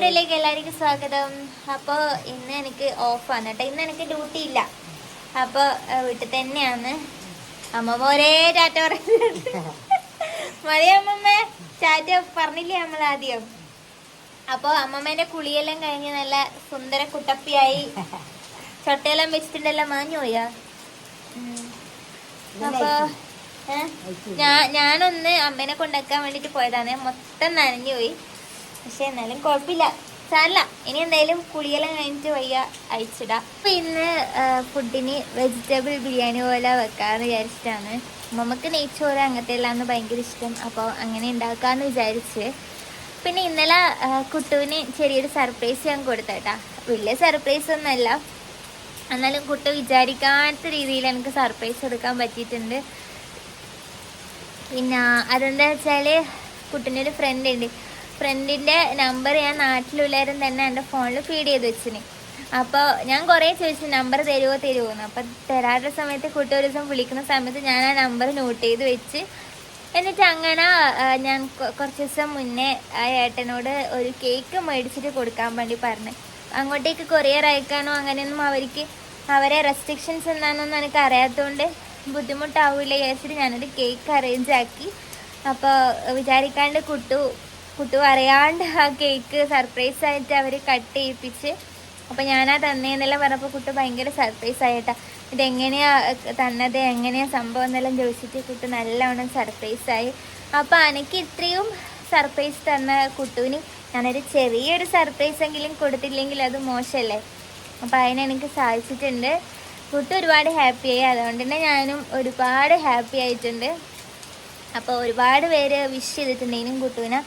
വീഡിയോയിലേക്ക് എല്ലാവർക്കും സ്വാഗതം? അപ്പോൾ ഇന്ന് എനിക്ക് ഓഫാണ് കേട്ടോ. ഇന്ന് എനിക്ക് ഡ്യൂട്ടി ഇല്ല. അപ്പോൾ വീട്ടിൽ തന്നെയാണ്. അമ്മമ്മ ഒരേ ടാറ്റ പറയുന്നുണ്ട് മതിയമ്മമ്മേ ചാറ്റ പറഞ്ഞില്ലേ നമ്മൾ ആദ്യം? അപ്പോൾ അമ്മമ്മേന്റെ കുളിയെല്ലാം കഴിഞ്ഞ് നല്ല സുന്ദര കുട്ടപ്പിയായി. ചൊട്ടയെല്ലാം വെച്ചിട്ടുണ്ടല്ലോ മാഞ്ഞു പോയാ? അപ്പോൾ? ഞാനൊന്ന് അമ്മേനെ കൊണ്ടാക്കാൻ വേണ്ടിയിട്ട് പോയതാണ്. മൊത്തം നനഞ്ഞു പോയി. പക്ഷെ എന്നാലും കുഴപ്പമില്ല. സാരല്ല ഇനി എന്തായാലും കുളിയെല്ലാം കഴിഞ്ഞിട്ട് വയ്യ അയച്ചിടാം അപ്പൊ ഇന്ന് ഫുഡിന് വെജിറ്റബിൾ ബിരിയാണി പോലെ വെക്കാന്ന് വിചാരിച്ചിട്ടാണ്. നമുക്ക് നെയ്ച്ചോറ് അങ്ങനത്തെ എല്ലാം ഭയങ്കര ഇഷ്ടം. അപ്പോൾ അങ്ങനെ ഉണ്ടാക്കാന്ന് വിചാരിച്ച്. പിന്നെ ഇന്നലെ കുട്ടുവിന് ചെറിയൊരു സർപ്രൈസ് ഞാൻ കൊടുത്തേട്ടാ. വലിയ സർപ്രൈസ് ഒന്നുമല്ല. എന്നാലും കുട്ടു വിചാരിക്കാത്ത രീതിയിൽ എനിക്ക് സർപ്രൈസ് കൊടുക്കാൻ പറ്റിയിട്ടുണ്ട്. പിന്നെ അതെന്താ വെച്ചാൽ കുട്ടിന്റെ ഒരു ഫ്രണ്ട് ഉണ്ട്. ഫ്രണ്ടിന്റെ നമ്പർ ഞാൻ നാട്ടിലുള്ളവരും തന്നെ എന്റെ ഫോണിൽ ഫീഡ് ചെയ്ത് വെച്ചിന്. അപ്പോൾ ഞാൻ കുറേ ചോദിച്ചു നമ്പർ തരുമോ തരുമോ എന്ന്. അപ്പോൾ തരാത്ത സമയത്ത് കുട്ടി ദിവസം വിളിക്കുന്ന സമയത്ത് ഞാൻ ആ നമ്പർ നോട്ട് ചെയ്ത് വെച്ച്. എന്നിട്ട് അങ്ങനെ ഞാൻ കുറച്ച് ദിവസം മുന്നേ ആ ഏട്ടനോട് ഒരു കേക്ക് മേടിച്ചിട്ട് കൊടുക്കാൻ വേണ്ടി പറഞ്ഞു. അങ്ങോട്ടേക്ക് കൊറിയർ അയക്കാനോ അങ്ങനെയൊന്നും അവർക്ക് അവരെ റെസ്ട്രിക്ഷൻസ് എന്താണെന്നൊന്നും എനിക്ക് അറിയാത്തതുകൊണ്ട് ബുദ്ധിമുട്ടാവില്ല വിചാരിച്ചിട്ട് ഞാനൊരു കേക്ക് അറേഞ്ച് ആക്കി. അപ്പോൾ വിചാരിക്കാണ്ട് കുട്ടു കുട്ടു അറിയാണ്ട് ആ കേക്ക് സർപ്രൈസ് ആയിട്ട് അവർ കട്ട് ചെയ്യിപ്പിച്ച്. അപ്പോൾ ഞാനാ തന്നേന്നെല്ലാം പറഞ്ഞപ്പോൾ കുട്ടു ഭയങ്കര സർപ്രൈസ് ആയിട്ടാ. ഇതെങ്ങനെയാ തന്നത് എങ്ങനെയാണ് സംഭവം എന്നെല്ലാം ചോദിച്ചിട്ട് കുട്ടു നല്ലവണ്ണം സർപ്രൈസായി അപ്പോൾ എനിക്ക് ഇത്രയും സർപ്രൈസ് തന്ന കുട്ടുവിന് ഞാനൊരു ചെറിയൊരു സർപ്രൈസ് എങ്കിലും കൊടുത്തില്ലെങ്കിൽ അത് മോശമല്ലേ അപ്പോൾ അതിനെനിക്ക് സാധിച്ചിട്ടുണ്ട്. കുട്ടി ഒരുപാട് ഹാപ്പിയായി അതുകൊണ്ട് തന്നെ ഞാനും ഒരുപാട് ഹാപ്പി ആയിട്ടുണ്ട്. അപ്പോൾ ഒരുപാട് പേര് വിഷ് ചെയ്തിട്ടുണ്ടെങ്കിലും കുട്ടുവിന്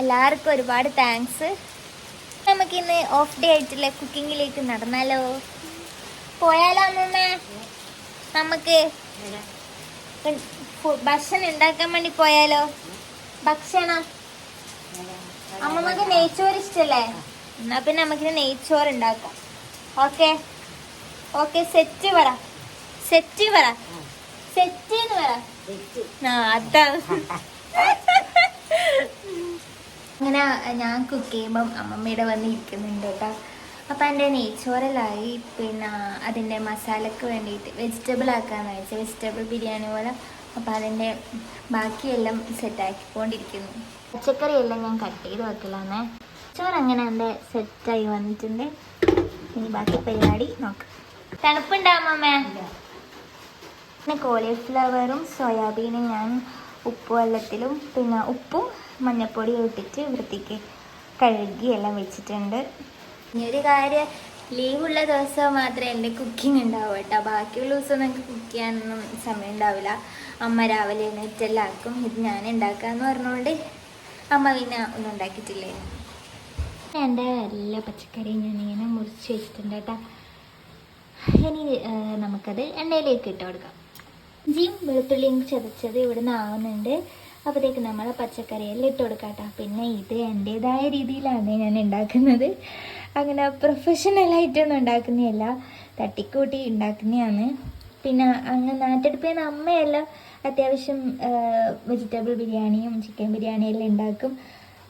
എല്ലാവർക്കും ഒരുപാട് താങ്ക്സ് നമുക്ക് ഇന്ന് ഓഫ് ഡേ ആയിട്ടുള്ള കുക്കിങ്ങിലേക്ക് നടന്നാലോ? പോയാലോ അമ്മ നമുക്ക് ഭക്ഷണം ഉണ്ടാക്കാൻ വേണ്ടി പോയാലോ? ഭക്ഷണം? അമ്മമ്മക്ക് നെയ്ച്ചോറ് ഇഷ്ടല്ലേ? എന്നാ പിന്നെ നമുക്കിന് നെയ്ച്ചോറ് ഉണ്ടാക്കാം. ഓക്കെ? ഓക്കെ സെറ്റ് പറ. സെറ്റ് പറ. സെറ്റ് എന്ന് പറ. ആ അതാ. അങ്ങനെ ഞാൻ കുക്ക് ചെയ്യുമ്പം അമ്മമ്മയുടെ വന്ന് ഇരിക്കുന്നുണ്ട് കേട്ടോ. അപ്പം എന്റെ നെയ്ച്ചോറിലായി പിന്നെ അതിന്റെ മസാലയ്ക്ക് വേണ്ടിയിട്ട് വെജിറ്റബിൾ ആക്കാന്ന് വെച്ചാൽ വെജിറ്റബിൾ ബിരിയാണി പോലെ. അപ്പം അതിന്റെ ബാക്കിയെല്ലാം സെറ്റാക്കിക്കൊണ്ടിരിക്കുന്നു പച്ചക്കറിയെല്ലാം ഞാൻ കട്ട് ചെയ്ത് വെക്കലാന്നേ. ചോറ് അങ്ങനെ എന്റെ സെറ്റായി വന്നിട്ടുണ്ട്. ഇനി ബാക്കി പരിപാടി നോക്കാം. തണുപ്പുണ്ടാവുമ്മേ പിന്നെ കോളിഫ്ലവറും സോയാബീനും ഞാൻ ഉപ്പ് വെള്ളത്തിലും പിന്നെ ഉപ്പും മഞ്ഞപ്പൊടിയും ഇട്ടിട്ട് വൃത്തിക്ക് കഴുകി എല്ലാം വെച്ചിട്ടുണ്ട്. ഇനി ഒരു കാര്യം ലീവുള്ള ദിവസം മാത്രമേ എന്റെ കുക്കിംഗ് ഉണ്ടാവൂ കേട്ടോ. ബാക്കിയുള്ള ദിവസം നമുക്ക് കുക്ക് ചെയ്യാനൊന്നും സമയം ഉണ്ടാവില്ല. അമ്മ രാവിലെ എഴുന്നേറ്റെല്ലാം ആക്കും ഇത് ഞാൻ ഉണ്ടാക്കാന്ന് പറഞ്ഞുകൊണ്ട് അമ്മ പിന്നെ ഒന്നും ഉണ്ടാക്കിയിട്ടില്ലായിരുന്നു എന്റെ എല്ലാ പച്ചക്കറിയും ഞാനിങ്ങനെ മുറിച്ച് വെച്ചിട്ടുണ്ട് കേട്ടോ. ഇനി നമുക്കത് എണ്ണയിലേക്ക് ഇട്ട് കൊടുക്കാം. ഇഞ്ചിയും വെളുത്തുള്ളിയും ചതച്ചത് ഇവിടുന്ന് ആവുന്നുണ്ട്. അപ്പോഴത്തേക്ക് നമ്മൾ പച്ചക്കറിയെല്ലാം ഇട്ട് കൊടുക്കാം കേട്ടോ പിന്നെ ഇത് എന്റേതായ രീതിയിലാണ് ഞാൻ ഉണ്ടാക്കുന്നത്. അങ്ങനെ പ്രൊഫഷണലായിട്ടൊന്നും ഉണ്ടാക്കുന്നതല്ല. തട്ടിക്കൂട്ടി ഉണ്ടാക്കുന്നതാണ്. പിന്നെ അങ്ങ് നാട്ടെടുപ്പിൽ അമ്മയെല്ലാം അത്യാവശ്യം വെജിറ്റബിൾ ബിരിയാണിയും ചിക്കൻ ബിരിയാണിയും എല്ലാം ഉണ്ടാക്കും.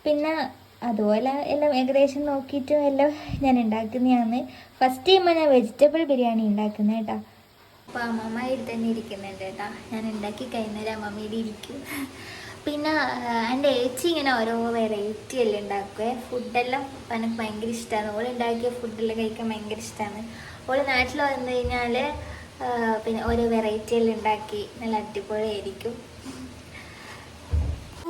പിന്നെ അതുപോലെ എല്ലാം ഏകദേശം നോക്കിയിട്ടും എല്ലാം ഞാൻ ഉണ്ടാക്കുന്നതാണ്. ഫസ്റ്റ് ടൈമാണ് ഞാൻ വെജിറ്റബിൾ ബിരിയാണി ഉണ്ടാക്കുന്നത് കേട്ടോ. അപ്പോൾ അമ്മമ്മ ഇവിടെ തന്നെ ഇരിക്കുന്നുണ്ട് കേട്ടോ. ഞാൻ ഉണ്ടാക്കി കഴിഞ്ഞാൽ അമ്മമ്മയുടെ ഇരിക്കും. പിന്നെ എന്റെ ഏച്ചി ഇങ്ങനെ ഓരോ വെറൈറ്റി എല്ലാം ഉണ്ടാക്കുവേ. ഫുഡെല്ലാം എനിക്ക് ഭയങ്കര ഇഷ്ടമാണ് ഓൾ ഉണ്ടാക്കിയ ഫുഡെല്ലാം കഴിക്കാൻ ഭയങ്കര ഇഷ്ടമാണ് ഓൾ നാട്ടിൽ വന്നു കഴിഞ്ഞാൽ പിന്നെ ഓരോ വെറൈറ്റി എല്ലാം ഉണ്ടാക്കി. നല്ല അടിപൊളിയായിരിക്കും.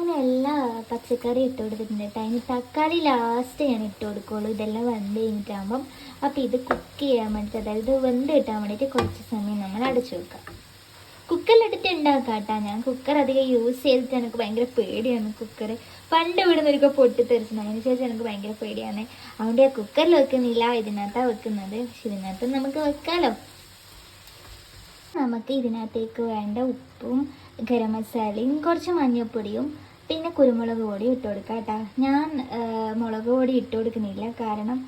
അങ്ങനെ എല്ലാ പച്ചക്കറിയും ഇട്ട് കൊടുത്തിട്ടുണ്ട്. തക്കാളി ലാസ്റ്റ് ഞാൻ ഇട്ട് കൊടുക്കുള്ളൂ. ഇതെല്ലാം വെന്ത് കഴിഞ്ഞിട്ടാകുമ്പം അപ്പോൾ ഇത് കുക്ക് ചെയ്യാൻ വേണ്ടിയിട്ട് അതായത് വെന്ത് കിട്ടാൻ വേണ്ടിയിട്ട് കുറച്ച് സമയം നമ്മൾ അടച്ചു വെക്കാം. കുക്കറിലിട്ടിട്ട് ഉണ്ടാക്കാം കേട്ടോ. ഞാൻ കുക്കർ അധികം യൂസ് ചെയ്തിട്ട് എനിക്ക് ഭയങ്കര പേടിയാണ് കുക്കർ പണ്ട് ഇവിടെ നിന്നൊക്കെ പൊട്ടിത്തെറിച്ചു അതിന് ശേഷം എനിക്ക് ഭയങ്കര പേടിയാണ്. അതുകൊണ്ട് ഞാൻ കുക്കറിൽ വെക്കുന്നില്ല. ഇതിനകത്താണ് വെക്കുന്നത്. പക്ഷെ ഇതിനകത്ത് നമുക്ക് വെക്കാമല്ലോ നമുക്ക് ഇതിനകത്തേക്ക് വേണ്ട ഉപ്പും ഗരം മസാലയും കുറച്ച് മഞ്ഞൾപ്പൊടിയും പിന്നെ കുരുമുളക് പൊടി ഇട്ട് കൊടുക്കാം കേട്ടോ. ഞാൻ മുളക് പൊടി ഇട്ട് കൊടുക്കുന്നില്ല. കാരണം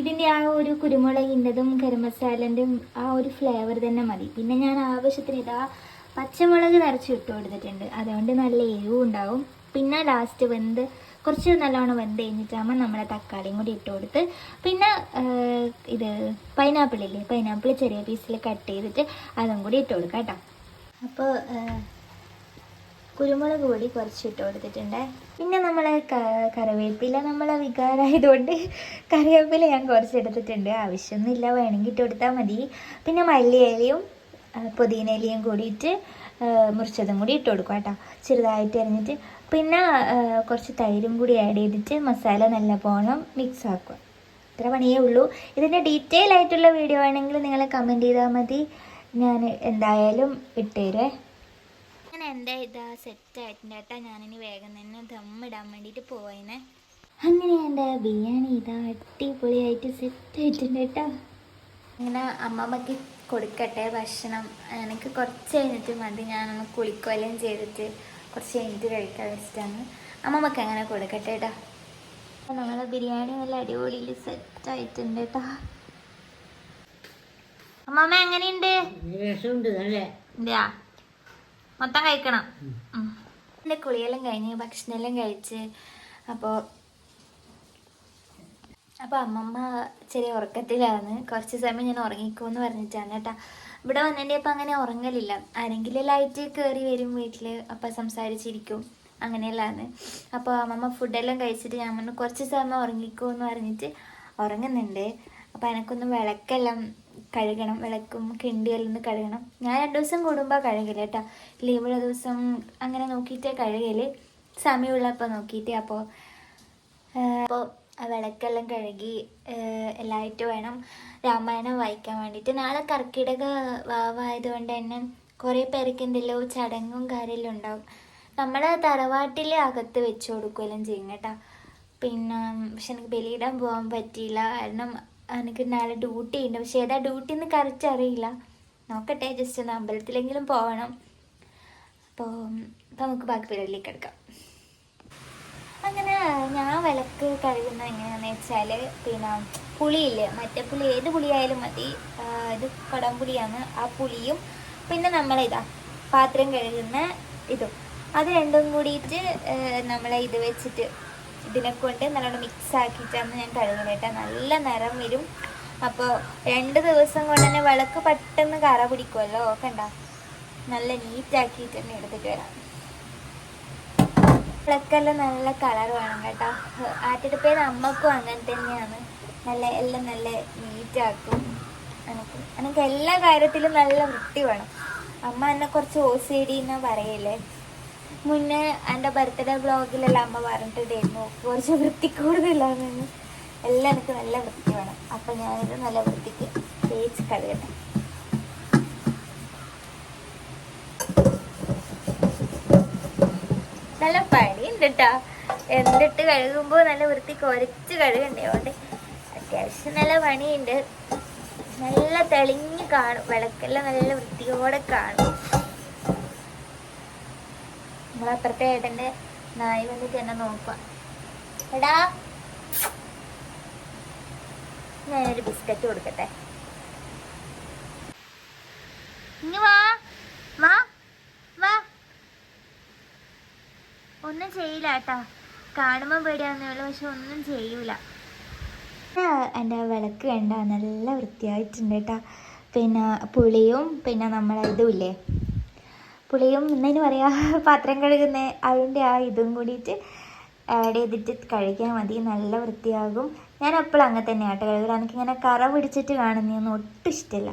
ഇതിന്റെ ആ ഒരു കുരുമുളകിന്റെതും ഗരം മസാലന്റെയും ആ ഒരു ഫ്ലേവർ തന്നെ മതി. പിന്നെ ഞാൻ ആവശ്യത്തിന് ഇതാ പച്ചമുളക് നിറച്ച് ഇട്ട് കൊടുത്തിട്ടുണ്ട്. അതുകൊണ്ട് നല്ല എരിവും ഉണ്ടാവും. പിന്നെ ലാസ്റ്റ് വെന്ത് കുറച്ച് നല്ലോണം വെന്ത് കഴിഞ്ഞിട്ടാകുമ്പോൾ നമ്മളെ തക്കാളിയും കൂടി ഇട്ട് കൊടുത്ത് പിന്നെ ഇത് പൈനാപ്പിളില്ലേ പൈനാപ്പിൾ ചെറിയ പീസിൽ കട്ട് ചെയ്തിട്ട് അതും കൂടി ഇട്ട് കൊടുക്കാം കേട്ടോ. അപ്പോൾ കുരുമുളക് പൊടി കുറച്ച് ഇട്ട് കൊടുത്തിട്ടുണ്ട്. പിന്നെ നമ്മൾ കറിവേപ്പില നമ്മൾ വികാരമായതുകൊണ്ട് കറിവേപ്പില ഞാൻ കുറച്ച് എടുത്തിട്ടുണ്ട് ആവശ്യമൊന്നുമില്ല. വേണമെങ്കിൽ ഇട്ട് കൊടുത്താൽ മതി. പിന്നെ മല്ലിയിലയും പുതിനയിലയും കൂടിയിട്ട് മുറിച്ചതും കൂടി ഇട്ട് കൊടുക്കുക കേട്ടോ. ചെറുതായിട്ട് അരിഞ്ഞിട്ട്. പിന്നെ കുറച്ച് തൈരും കൂടി ആഡ് ചെയ്തിട്ട് മസാല നല്ല പോണം മിക്സ് ആക്കുക. ഇത്ര പണിയേ ഉള്ളൂ. ഇതിന്റെ ഡീറ്റെയിൽ ആയിട്ടുള്ള വീഡിയോ ആണെങ്കിൽ നിങ്ങൾ കമന്റ് ചെയ്താൽ മതി. ഞാൻ എന്തായാലും ഇട്ടുതരുമേ അങ്ങനെ എന്റെ ഇതാ സെറ്റ് ആയിട്ടുണ്ട് കേട്ടോ. ഞാനിനി വേഗം തന്നെ ദമ്മിടാൻ വേണ്ടിയിട്ട് പോയിനെ അങ്ങനെ എന്റെ ബിരിയാണി ഇതാ അടിപൊളിയായിട്ട് സെറ്റ് ആയിട്ടുണ്ട് കേട്ടോ. ഇങ്ങനെ അമ്മമ്മക്ക് കൊടുക്കട്ടെ ഭക്ഷണം. എനിക്ക് കുറച്ച് കഴിഞ്ഞിട്ട് മതി. ഞാനൊന്ന് കുളിക്കുകയെല്ലാം ചെയ്തിട്ട് കുറച്ച് കഴിഞ്ഞിട്ട് കഴിക്കാൻ വെച്ചിട്ടാണ്. അമ്മമ്മക്ക് അങ്ങനെ കൊടുക്കട്ടെ കേട്ടോ. നമ്മളെ ബിരിയാണി നല്ല അടിപൊളിയിൽ സെറ്റ് ആയിട്ടുണ്ട് കേട്ടോ. അമ്മമ്മ എങ്ങനെയുണ്ട്? രസമുണ്ട് നല്ല. ഇല്ല. മൊത്തം കഴിക്കണം. എന്റെ കുളിയെല്ലാം കഴിഞ്ഞ് ഭക്ഷണമെല്ലാം കഴിച്ച് അപ്പോൾ അപ്പോൾ അമ്മമ്മ ചെറിയ ഉറക്കത്തിലാണ്. കുറച്ച് സമയം ഞാൻ ഉറങ്ങിക്കോന്ന് പറഞ്ഞിട്ടാണ് കേട്ടോ. ഇവിടെ വന്നതിന്റെ അപ്പം അങ്ങനെ ഉറങ്ങലില്ല. ആരെങ്കിലും ലൈറ്റ് കയറി വരും വീട്ടിൽ അപ്പം സംസാരിച്ചിരിക്കും. അങ്ങനെയല്ലാന്ന്. അപ്പോൾ അമ്മമ്മ ഫുഡെല്ലാം കഴിച്ചിട്ട് ഞാൻ പറഞ്ഞു കുറച്ച് സമയം ഉറങ്ങിക്കോ എന്ന് പറഞ്ഞിട്ട് ഉറങ്ങുന്നുണ്ട്. അപ്പോൾ എനിക്കൊന്ന് വിളക്കെല്ലാം കഴുകണം വിളക്കും കിണ്ടിയെല്ലാം നിന്ന് കഴുകണം. ഞാൻ രണ്ടു ദിവസം കൂടുമ്പോൾ കഴുകൽ കേട്ടോ. ലീവുള്ള ദിവസം അങ്ങനെ നോക്കിയിട്ടേ കഴുകൽ. സമയമുള്ളപ്പോൾ നോക്കിയിട്ട് അപ്പോൾ അപ്പോൾ വിളക്കെല്ലാം കഴുകി എല്ലായിട്ടും വേണം രാമായണം വായിക്കാൻ വേണ്ടിയിട്ട്. നാളെ കർക്കിടക വാവായതുകൊണ്ട് തന്നെ കുറേ പേർക്ക് എന്തെല്ലോ ചടങ്ങും കാര്യമെല്ലാം ഉണ്ടാവും. നമ്മളെ തറവാട്ടിൽ അകത്ത് വെച്ച് കൊടുക്കുകയെല്ലാം ചെയ്യും കേട്ടോ. പിന്നെ പക്ഷെ എനിക്ക് ബലിയിടാൻ പോകാൻ പറ്റിയില്ല. കാരണം എനിക്ക് നാളെ ഡ്യൂട്ടി ഉണ്ട്. പക്ഷേ ഏതാ ഡ്യൂട്ടി എന്ന് കറക്റ്റ് അറിയില്ല. നോക്കട്ടെ ജസ്റ്റ് ഒന്ന് അമ്പലത്തിലെങ്കിലും പോകണം അപ്പോൾ ഇപ്പം നമുക്ക് ബാക്കി പരിപാടിയിലേക്ക് എടുക്കാം അങ്ങനെ ഞാൻ വിളക്ക് കഴുകുന്നത് എങ്ങനെയാണെന്ന് വെച്ചാൽ പിന്നെ പുളിയില്ലേ? മറ്റേ പുളി ഏത് പുളിയായാലും മതി. ഇത് കുടംപുളിയാണ് ആ പുളിയും പിന്നെ നമ്മളിതാ പാത്രം കഴുകുന്ന ഇതും. അത് രണ്ടും കൂടിയിട്ട് നമ്മളെ ഇത് വെച്ചിട്ട് ഇതിനെ കൊണ്ട് നല്ലോണം മിക്സ് ആക്കിയിട്ടാണ് ഞാൻ കഴുകുന്നത് കേട്ടോ. നല്ല നിറം വരും. അപ്പോൾ രണ്ട് ദിവസം കൊണ്ട് തന്നെ വിളക്ക് പെട്ടെന്ന് കറ പിടിക്കുമല്ലോ കണ്ട? നല്ല നീറ്റാക്കിയിട്ട് തന്നെ എടുത്തിട്ട് വരാം. വിളക്കെല്ലാം നല്ല കളർ വേണം കേട്ടോ. ആട്ടിടപ്പേര് അമ്മക്കും അങ്ങനെ തന്നെയാണ്. നല്ല എല്ലാം നല്ല നീറ്റാക്കും എനിക്ക് എനിക്ക് എല്ലാ കാര്യത്തിലും നല്ല വൃത്തി വേണം. അമ്മ എന്നെ കുറച്ച് ഓ സി ഡി എന്നാ പറയല്ലേ? മുന്നേ എന്റെ ബർത്ത്ഡേ ബ്ലോഗിലെല്ലാം അമ്മ പറഞ്ഞിട്ടുണ്ടായിരുന്നു കുറച്ച് വൃത്തി കൂടുതലാണെന്ന് എല്ലാം എനിക്ക് നല്ല വൃത്തി വേണം. അപ്പം ഞാനിത് നല്ല വൃത്തിക്ക് തേച്ച് കഴുകട്ടെ. നല്ല പണിയുണ്ട് കേട്ടോ എന്നിട്ട് കഴുകുമ്പോൾ നല്ല വൃത്തി കുരച്ച് കഴുകണ്ടേ? അതുകൊണ്ട് അത്യാവശ്യം നല്ല പണിയുണ്ട്. നല്ല തെളിഞ്ഞ് കാണും. വിളക്കെല്ലാം നല്ല വൃത്തിയോടെ കാണും. നമ്മളപ്പുറത്തെ ഏട്ടന്റെ നായി വന്നിട്ട് എന്നെ നോക്കുക. എടാ. ഞാനൊരു ബിസ്ക്കറ്റ് കൊടുക്കട്ടെ. ഇനി വാ. വാ. വാ. ഒന്നും ചെയ്യില്ല കേട്ടോ. കാണുമ്പോൾ പേടിയാന്നേ ഉള്ളൂ പക്ഷെ ഒന്നും ചെയ്യൂല. എന്റെ വിളക്ക് വേണ്ട നല്ല വൃത്തിയായിട്ടുണ്ട് കേട്ടോ. പിന്നെ പുളിയും പിന്നെ നമ്മളെ ഇതും ഇല്ലേ? പുളിയും എന്നതിന് പറയാ പാത്രം കഴുകുന്ന. അതിന്റെ ആ ഇതും കൂടിയിട്ട് ആഡ് ചെയ്തിട്ട് കഴിക്കാൻ മതി. നല്ല വൃത്തിയാകും. ഞാൻ എപ്പോഴും അങ്ങനെ തന്നെ ആട്ട കഴുകുക എനിക്കിങ്ങനെ കറ പിടിച്ചിട്ട് കാണുന്നതൊന്നും ഒട്ടും ഇഷ്ടമില്ല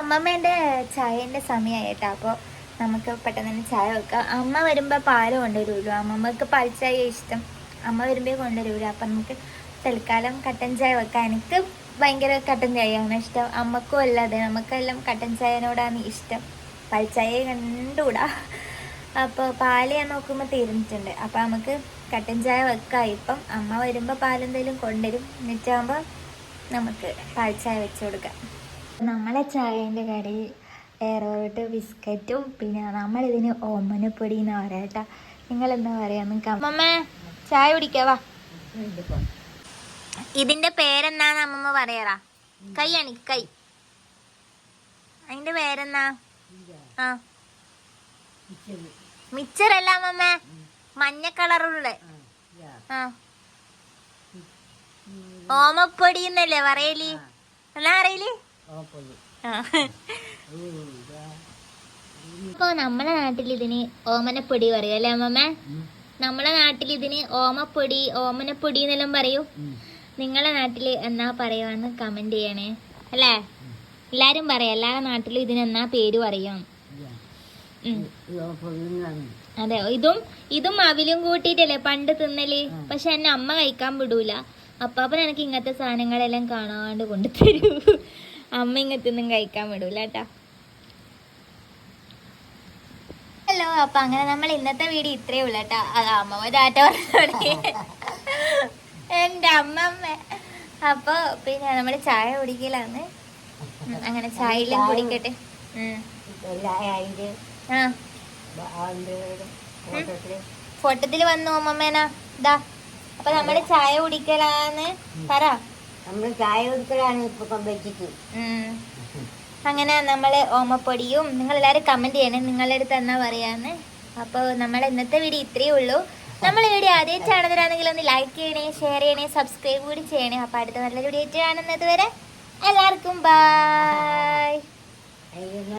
അമ്മമ്മേന്റെ ചായന്റെ സമയമായി കേട്ടോ അപ്പോൾ നമുക്ക് പെട്ടെന്ന് തന്നെ ചായ വെക്കാം. അമ്മ വരുമ്പോൾ പാൽ കൊണ്ടുവരുമല്ലോ അമ്മമ്മക്ക് പാൽ ചായ ഇഷ്ടം. അമ്മ വരുമ്പോൾ കൊണ്ടുവരുമല്ലോ അപ്പം നമുക്ക് തൽക്കാലം കട്ടൻ ചായ വെക്കാം. എനിക്ക് ഭയങ്കര കട്ടൻ ചായയാണ് ഇഷ്ടം. അമ്മക്കും അല്ലാതെ നമുക്കെല്ലാം കട്ടൻ ചായനോടാണ് ഇഷ്ടം. പാൽ ചായ കണ്ടുകൂടാ. അപ്പോൾ പാൽ ഞാൻ നോക്കുമ്പോൾ തീർന്നിട്ടുണ്ട്. അപ്പോൾ നമുക്ക് കട്ടൻ ചായ വെക്കാം. ഇപ്പം അമ്മ വരുമ്പോൾ പാലെന്തെങ്കിലും കൊണ്ടുവരും. എന്നിട്ടാകുമ്പോൾ നമുക്ക് പാഴ്ചായ ചായ വെച്ച് കൊടുക്കാം. നമ്മളെ ചായേന്റെ കടയിൽ എയറോട്ട് ബിസ്ക്കറ്റും പിന്നെ നമ്മളിതിന് ഓമനപ്പൊടി എന്ന് പറയാം? കേട്ടോ നിങ്ങൾ എന്താ പറയാ നിങ്ങൾക്ക് അമ്മ ചായ കുടിക്കാവാ ഇതിന്റെ പേരെന്നാന്ന് അമ്മമ്മ പറയാറാ? കൈ അണിക്ക് കൈ. അതിന്റെ പേരെന്നാ മിച്ചറല്ല അമ്മ മഞ്ഞ കളറുള്ള. ഓമപ്പൊടി എന്നല്ലേ പറയലി? എന്നാ അറിയില്ലേ ഓപ്പൊടി നമ്മളെ നാട്ടിൽ ഇതിന് ഓമനപ്പൊടി പറയും അല്ലേ അമ്മമ്മ നമ്മളെ നാട്ടിൽ ഇതിന് ഓമപ്പൊടി ഓമനപ്പൊടി എന്നെല്ലാം പറയൂ. നിങ്ങളെ നാട്ടിൽ എന്നാ പറയുവാന്ന് കമന്റ് ചെയ്യണേ. അല്ലേ? എല്ലാരും പറയാം. എല്ലാ നാട്ടിലും ഇതിന് എന്നാ പേര് പറയാം. അതെ ഇതും ഇതും അവിലും കൂട്ടിട്ടല്ലേ പണ്ട് തിന്നൽ? പക്ഷെ എന്നെ അമ്മ കഴിക്കാൻ വിടൂല. അപ്പാപ്പൻ എനിക്ക് ഇങ്ങനത്തെ സാധനങ്ങളെല്ലാം കാണാണ്ട് കൊണ്ടുതരൂ. അമ്മ ഇങ്ങനത്തെ ഒന്നും കഴിക്കാൻ വിടൂല കേട്ടാ. ഹലോ അപ്പൊ അങ്ങനെ നമ്മൾ ഇന്നത്തെ വീഡിയോ ഇത്രേ ഉള്ളൂട്ടാ കേട്ടാ. അത് ടാറ്റ പറഞ്ഞു എന്റെ അമ്മമ്മ. അപ്പൊ പിന്നെ നമ്മൾ ചായ കുടിക്കലാന്ന്. അങ്ങനെ അങ്ങനെ എല്ലാം കുടിക്കട്ടെ. ഫോട്ടത്തിൽ വന്നു അമ്മമ്മേന. ഇതാ അപ്പൊ നമ്മൾ ചായ കുടിക്കലാന്ന് പറ. നമ്മൾ ചായ കുടിക്കലാണ് ഇപ്പൊ വെച്ചിട്ട്. അങ്ങനെ നമ്മൾ ഓമപ്പൊടിയും നിങ്ങൾ എല്ലാരും കമന്റ് ചെയ്യണേ. നിങ്ങളുടെ അടുത്ത് എന്നാ പറയാന്ന്. അപ്പോൾ നമ്മളെ ഇന്നത്തെ വീഡിയോ ഇത്രയേ ഉള്ളൂ. നമ്മൾ വീഡിയോ ആദ്യമായിട്ടാണെന്നുണ്ടെങ്കിൽ ഒന്ന് ലൈക്ക് ചെയ്യണേ ഷെയർ ചെയ്യണേ സബ്സ്ക്രൈബ് കൂടി ചെയ്യണേ. അപ്പോൾ അടുത്ത നല്ലൊരു വീഡിയോ കാണുന്നത് വരെ എല്ലാവർക്കും ബൈ